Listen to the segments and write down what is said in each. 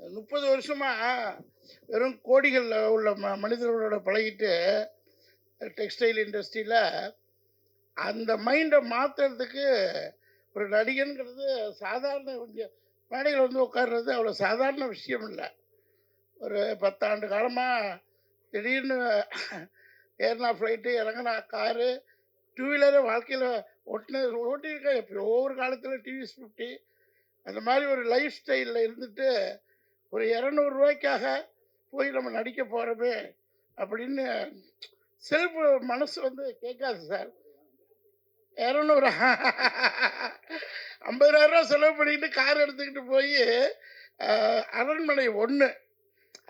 முப்பது வருஷமாக வெறும் கோடிகளில் உள்ள ம மனிதர்களோட பழகிட்டு டெக்ஸ்டைல் இண்டஸ்ட்ரியில் அந்த மைண்டை மாற்றுறதுக்கு ஒரு நடிகனுங்கிறது சாதாரண கொஞ்சம் மேடையில் வந்து உட்கார்றது அவ்வளோ சாதாரண விஷயம் இல்லை. ஒரு பத்தாண்டு காலமாக திடீர்னு ஏறினா ஃப்ளைட்டு இறங்கினா காரு டூ வீலரு வாழ்க்கையில் ஓட்டின ஓட்டியிருக்கேன். எப்போ ஒவ்வொரு காலத்தில் டிவிஎஸ் ஃபிஃப்டி அந்த மாதிரி ஒரு லைஃப் ஸ்டைலில் இருந்துட்டு ஒரு இரநூறுவாய்க்காக போய் நம்ம நடிக்க போகிறோமே அப்படின்னு செல்ஃப் மனசு வந்து கேட்காது சார். இரநூறு ஐம்பதாயிரரூவா செலவு பண்ணிக்கிட்டு கார் எடுத்துக்கிட்டு போய் அரண்மனை ஒன்று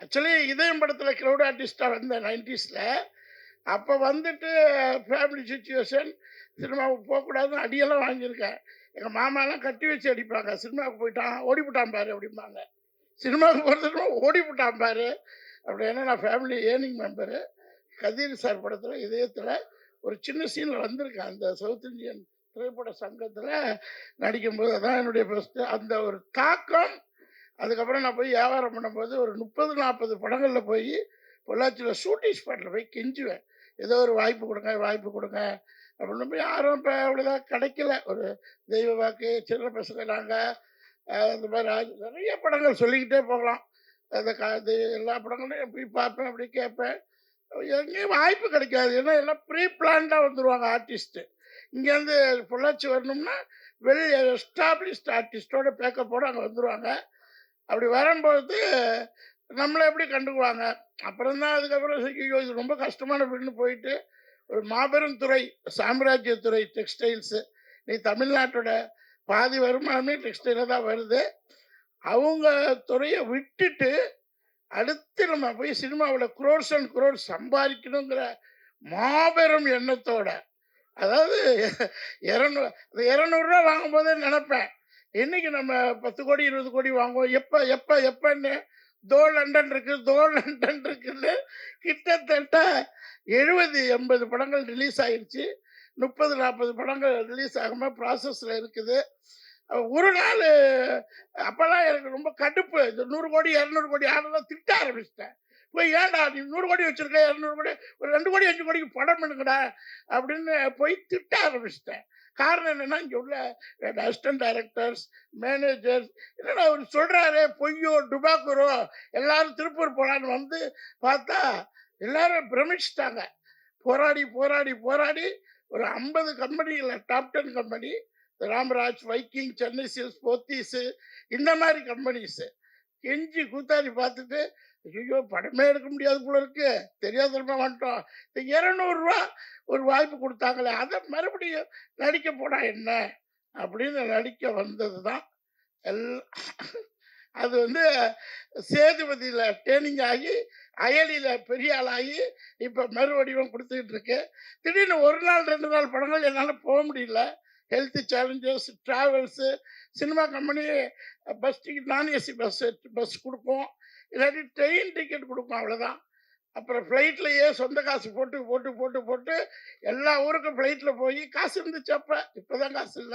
ஆக்சுவலி இதயம் படத்தில் க்ரௌட் ஆர்டிஸ்டாக வந்தேன் நைன்டிஸில். அப்போ வந்துட்டு ஃபேமிலி சுச்சுவேஷன் சினிமாவுக்கு போகக்கூடாதுன்னு அடியெல்லாம் வாங்கியிருக்கேன். எங்கள் மாமாலாம் கட்டி வச்சு அடிப்பாங்க. சினிமாவுக்கு போயிட்டான் ஓடிவிட்டான் பாரு அப்படிம்பாங்க. சினிமாவுக்கு போகிறதுக்கு ஓடி போட்டான் பாரு. அப்படி ஏன்னா நான் family earning member Kathir sir படத்தில் இதயத்தில் ஒரு சின்ன சீனில் வந்திருக்கேன் அந்த சவுத் இந்தியன் திரைப்பட சங்கத்தில் நடிக்கும்போது அதான் என்னுடைய ஃபஸ்ட்டு அந்த ஒரு தாக்கம். அதுக்கப்புறம் நான் போய் வியாபாரம் பண்ணும்போது ஒரு முப்பது நாற்பது படங்களில் போய் பொள்ளாச்சியில் ஷூட்டிங் ஸ்பாட்டில் போய் கெஞ்சுவேன். ஏதோ ஒரு வாய்ப்பு கொடுங்க வாய்ப்பு கொடுங்க. அப்படின்னு போய் யாரும் இப்போ அவ்வளோதான் கிடைக்கல. ஒரு தெய்வ வாக்கு சின்ன பசங்க நாங்கள் இந்த மாதிரி ஆ- நிறைய படங்கள் சொல்லிக்கிட்டே போகலாம். அந்த கா இது எல்லா படங்களையும் போய் பார்ப்பேன் அப்படி கேட்பேன். எங்கேயும் வாய்ப்பு கிடைக்காது. ஏன்னா எல்லாம் ப்ரீ பிளான்டாக வந்துடுவாங்க ஆர்டிஸ்ட்டு இங்கேருந்து பொள்ளாச்சி வரணும்னா வெளி எஸ்டாப்ளிஷ்ட் ஆர்டிஸ்டோட பேக்கப்போடு அங்கே வந்துடுவாங்க அப்படி வரும்போது நம்மளை எப்படி கண்டுக்குவாங்க? அப்புறம் தான் அதுக்கப்புறம் ஐயோ இது ரொம்ப கஷ்டமான அப்படின்னு போயிட்டு ஒரு மாபெரும் துறை சாம்ராஜ்ய துறை டெக்ஸ்டைல்ஸு நீ தமிழ்நாட்டோட பாதி வருமானமே டெக்ஸ்டைலில் தான் வருது. அவங்க துறையை விட்டுட்டு அடுத்து நம்ம போய் சினிமாவில் குரோர்ஸ் அண்ட் குரோர்ஸ் சம்பாதிக்கணுங்கிற மாபெரும் எண்ணத்தோட அதாவது இரநூறு அந்த இரநூறுவா வாங்கும்போதே நினைப்பேன். என்னைக்கு நம்ம பத்து கோடி இருபது கோடி வாங்குவோம்? எப்போ எப்போ எப்போன்னு? தோ லண்டன் இருக்கு தோ லண்டன் இருக்குன்னு கிட்டத்தட்ட எழுபது எண்பது படங்கள் ரிலீஸ் ஆயிடுச்சு முப்பது நாற்பது படங்கள் ரிலீஸ் ஆகாமல் ப்ராசஸில் இருக்குது. ஒரு நாள் அப்போல்லாம் எனக்கு ரொம்ப கடுப்பு. இந்த நூறு கோடி இரநூறு கோடி ஆடெல்லாம் திட்ட ஆரம்பிச்சிட்டேன். போய் ஏன்டா நீ நூறு கோடி வச்சுருக்க இரநூறு கோடி ஒரு ரெண்டு கோடி அஞ்சு கோடிக்கு படம் பண்ணுங்கடா அப்படின்னு போய் திட்ட ஆரம்பிச்சிட்டேன். காரணம் என்னன்னா இங்கே உள்ள அசிஸ்டன்ட் டைரக்டர்ஸ் மேனேஜர்ஸ் என்னடா அவர் சொல்கிறாரு பொய்யோ டுபாக்குரோ எல்லாரும் திருப்பூர் போகலான்னு வந்து பார்த்தா எல்லாரும் பிரமிச்சிட்டாங்க. போராடி போராடி போராடி ஒரு ஐம்பது கம்பெனியில் top ten company Ramraj Viking Chennai Silks Pothys இந்த மாதிரி கம்பெனிஸு கெஞ்சி கூத்தாடி பார்த்துட்டு ஐயோ படமே எடுக்க முடியாது போல இருக்கு. தெரியாதனமா வந்துட்டோம். இந்த இரநூறுவா ஒரு வாய்ப்பு கொடுத்தாங்களே அதை மறுபடியும் நடிக்க போனா என்ன? அப்படின்னு நடிக்க வந்தது தான் எல்லாம் அது வந்து சேதுபதியில் ட்ரைனிங் ஆகி அயலியில் பெரிய ஆளாகி இப்போ மறுவடிவம் கொடுத்துக்கிட்டு இருக்கு. திடீர்னு ஒரு நாள் ரெண்டு நாள் படங்கள் என்னால் போக முடியல. Health challenges travels cinema company bus ticket நான் ஏசி பஸ் பஸ் கொடுப்போம். இல்லாட்டி ட்ரெயின் டிக்கெட் கொடுப்போம் அவ்வளோதான் அப்புறம் ஃப்ளைட்லையே சொந்த காசு போட்டு போட்டு போட்டு போட்டு எல்லா ஊருக்கும் ஃப்ளைட்டில் போய் காசு இருந்துச்சு அப்போ. இப்போ தான் காசு இல்லை.